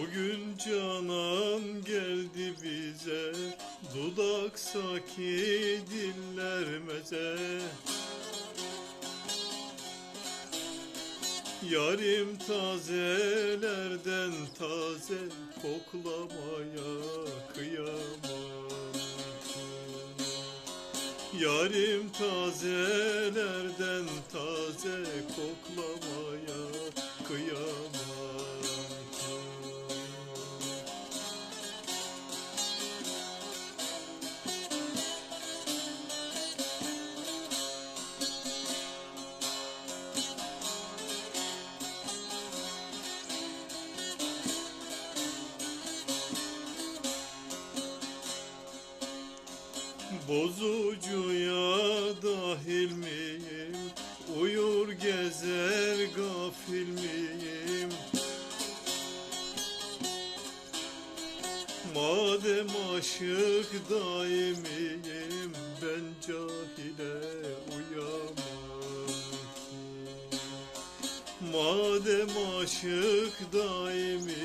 Bugün canan geldi bize Dudak saki diller meze. Yarim tazelerden taze koklamaya kıyamam. Yarim tazelerden Bozucuya dahil miyim? Uyur gezer gafil miyim? Madem aşık daimiyim Ben cahile uyamam. Madem aşık daimiyim